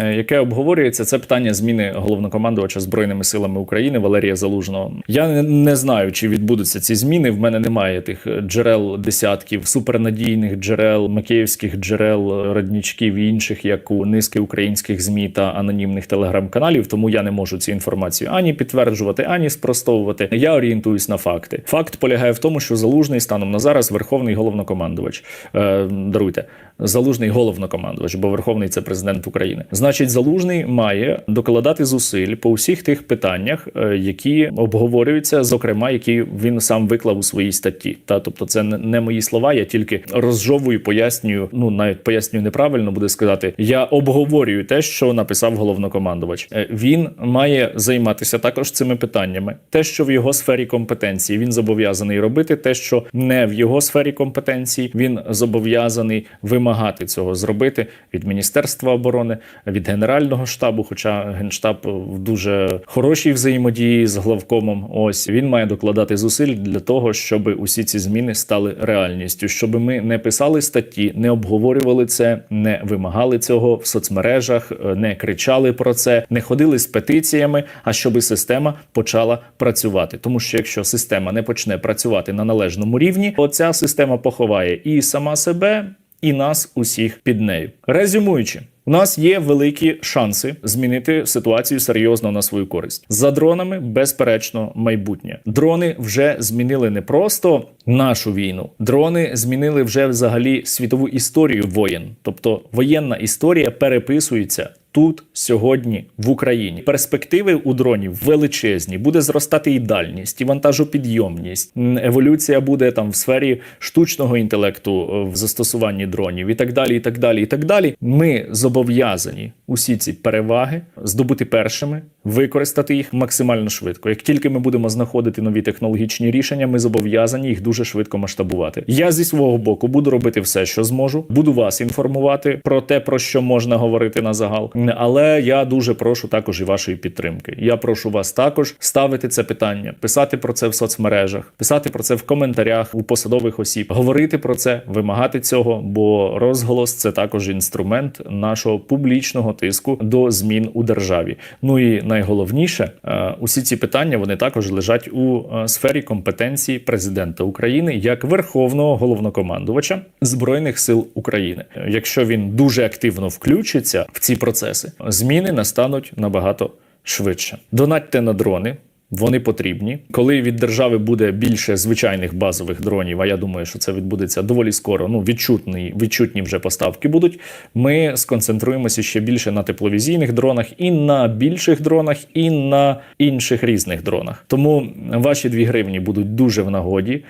е, яке обговорюється, це питання зміни головнокомандувача збройними силами України Валерія Залужного. Я не, знаю, чи відбудуться ці зміни. В мене немає тих джерел десятків супернадійних джерел, макеївських джерел, роднічків і інших, як у низки українських змі та анонімних телеграм-каналів. Тому я не можу цю інформацію ані підтверджувати, ані спростовувати. Я орієнтуюсь на факти. Факт полягає в тому, що залужний станом на зараз верховний головнокомандувач. Е, даруйте, залужний головнокомандувач, бо верховний це президент України. Значить, залужний має докладати зусиль по усіх тих питаннях, е, які обговорюються, зокрема, які він сам виклав у своїй статті. Та тобто, це не мої слова. Я тільки розжовую, пояснюю. Ну навіть пояснюю неправильно буде сказати. Я обговорюю те, що написав головнокомандувач. Е, Він має займатися також цими питаннями. Те, що в його сфері компетенції, він зобов'язаний робити. Те, що не в його сфері компетенції, він зобов'язаний вимагати цього зробити від Міністерства оборони, Генерального штабу. Хоча генштаб в дуже хорошій взаємодії з главкомом. Ось він має докладати зусиль для того, щоб усі ці зміни стали реальністю, щоб ми не писали статті, не обговорювали це, не вимагали цього в соцмережах, е, не кричали про це, не ходили з петиціями. А щоб система почала працювати. Тому що якщо система не почне працювати на належному рівні, оця система поховає і сама себе, і нас усіх під нею. Резюмуючи. У нас є великі шанси змінити ситуацію серйозно на свою користь. За дронами, безперечно, майбутнє. Дрони вже змінили не просто нашу війну, дрони змінили вже взагалі світову історію воєн. Тобто воєнна історія переписується. Тут сьогодні в Україні перспективи у дронів величезні. Буде зростати і дальність, і вантажопідйомність. Еволюція буде там в сфері штучного інтелекту е, в застосуванні дронів, і так далі. І так далі. І так далі. Ми зобов'язані усі ці переваги здобути першими, використати їх максимально швидко. Як тільки ми будемо знаходити нові технологічні рішення, ми зобов'язані їх дуже швидко масштабувати. Я зі свого боку буду робити все, що зможу. Буду вас інформувати про те, про що можна говорити на загал. Але я дуже прошу також і вашої підтримки. Я прошу вас також ставити це питання, писати про це в соцмережах, писати про це в коментарях у посадових осіб, говорити про це, вимагати цього, бо розголос це також інструмент нашого публічного тиску до змін у державі. Ну і найголовніше, е, усі ці питання вони також лежать у е, сфері компетенції президента України як верховного головнокомандувача збройних сил України. Якщо він дуже активно включиться в ці процеси, зміни настануть набагато швидше. Донатьте на дрони. Вони потрібні, коли від держави буде більше звичайних базових дронів. А я думаю, що це відбудеться доволі скоро. Ну відчутні, відчутні вже поставки будуть. Ми сконцентруємося ще більше на тепловізійних дронах, і на більших дронах, і на інших різних дронах. Тому ваші дві гривні будуть дуже в нагоді.